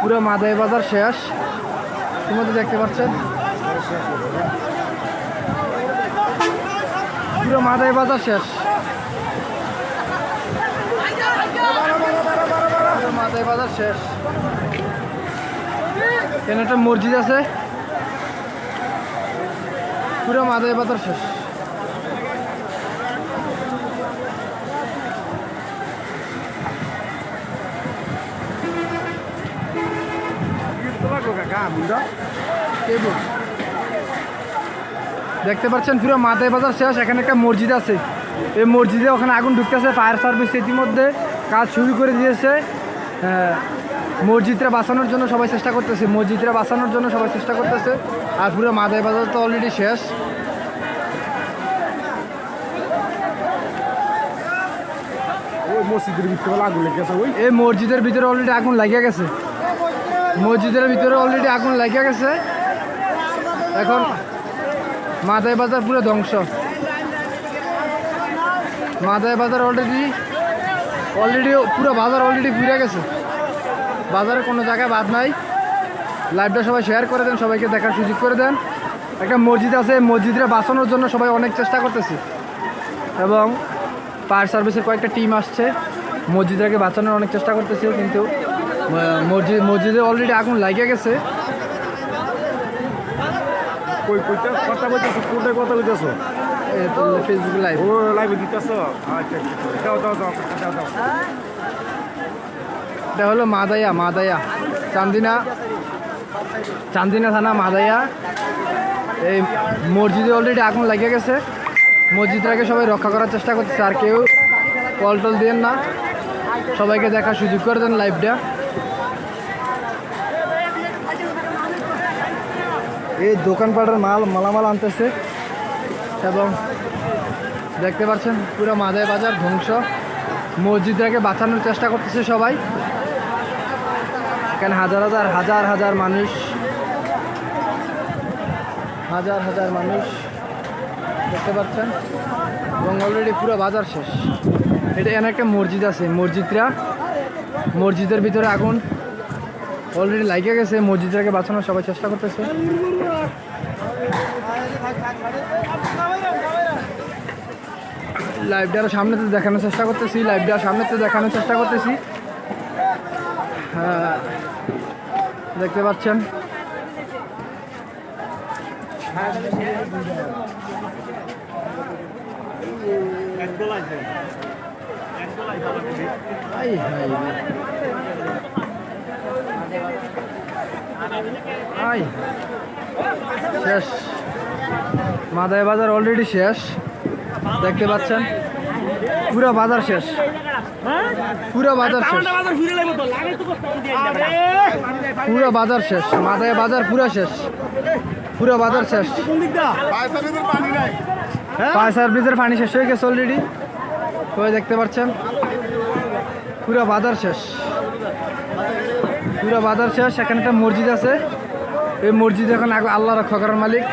পুরো মাদাই বাজার শেষ। তোমাদের দেখতে পাচ্ছেন? পুরো মাদাই বাজার শেষ। মাদাই বাজার শেষ। এখানে একটা মসজিদ আছে। পুরো মাদাই বাজার শেষ। কেবল। দেখতে পাচ্ছেন পুরো মাদাই বাজার শেষ এখানে একটা মসজিদ আছে। এই মসজিদে ওখানে আগুন ঢুকতেছে ফায়ার সার্ভিস ইতিমধ্যে কাজ শুরু করে দিয়েছে। আহ, মসজিদটা বাঁচানোর জন্য সবাই চেষ্টা করতেছে মসজিদটা বাঁচানোর জন্য সবাই চেষ্টা করতেছে। আর পুরো মাদাই বাজার তো অলরেডি শেষ। মসজিদের ভিতরে আগুন লেগে গেছে ওই। এই মসজিদের ভিতরে অলরেডি আগুন লাগিয়ে গেছে। মসজিদের ভিতরে অলরেডি আগুন লাগিয়ে গেছে। এখন মাদাই বাজার পুরো ধ্বংস। মাদাই বাজার অলরেডি অলরেডি পুরো বাজার অলরেডি পুড়ে গেছে। বাজারে কোনো জায়গায় বাদ নাই। লাইভটা সবাই শেয়ার করে দেন, সবাইকে দেখার সুযোগ করে দেন। একটা মসজিদ আছে, এই মসজিদটা বাঁচানোর জন্য সবাই অনেক চেষ্টা করতেছে। এবং ফায়ার সার্ভিসের কয়েকটা টিম আসছে। মসজিদটাকে বাঁচানোর অনেক চেষ্টা করতেছে, কিন্তু মসজিদ মসজিদে অলরেডি আগুন লাগিয়ে গেছে। কই কইতে কথা কইতেছো কোথায় কথা কইতেছো ফেসবুক লাইভ ও লাইভে দিতেছো? আচ্ছা। দাও দাও দাও দাও দাও এটা হলো মাদায়া মাদায়া চান্দিনা চান্দিনা থানা মাদায়া এই মসজিদে অলরেডি আগুন লাগিয়ে গেছে। মসজিদটাকে সবাই রক্ষা করার চেষ্টা করতেছে আর কেউ কল টল দিয়েন না। সবাইকে দেখার সুযোগ করে দেন লাইভটা এই দোকানপাটের মাল, মালামাল আনতেছে এবং দেখতে পাচ্ছেন, পুরো মাদায় বাজার ধ্বংস। মসজিদটাকে বাঁচানোর চেষ্টা করতেছে সবাই। এখানে হাজার হাজার হাজার হাজার মানুষ, হাজার হাজার মানুষ দেখতে পাচ্ছেন। এবং অলরেডি পুরো বাজার শেষ। এটা এখানে একটা মসজিদ আছে, মসজিদরা, মসজিদের ভিতরে আগুন। অলরেডি লাগিয়ে গেছে মসজিদটাকে বাঁচানোর সবাই চেষ্টা করতেছে। লাইভটা আরও সামনেতে দেখানোর চেষ্টা করতেছি লাইভটা সামনেতে দেখানোর চেষ্টা করতেছি। হ্যাঁ, দেখতে পাচ্ছেন। আই, শেষ। মাদায় বাজার অলরেডি শেষ। দেখতে পাচ্ছেন? পুরো বাজার শেষ। পুরো বাজার শেষ। পুরো বাজার শেষ। মাথায় বাজার পুরো শেষ। পুরো বাজার শেষ। ফায়ার সার্ভিসের পানি শেষ হয়ে গেছে অলরেডি দেখতে পাচ্ছেন? পুরো বাজার শেষ। পুরো বাজার শেষ এখানে একটা মসজিদ আছে। এই মসজিদ এখন আল্লাহ রক্ষা করার মালিক।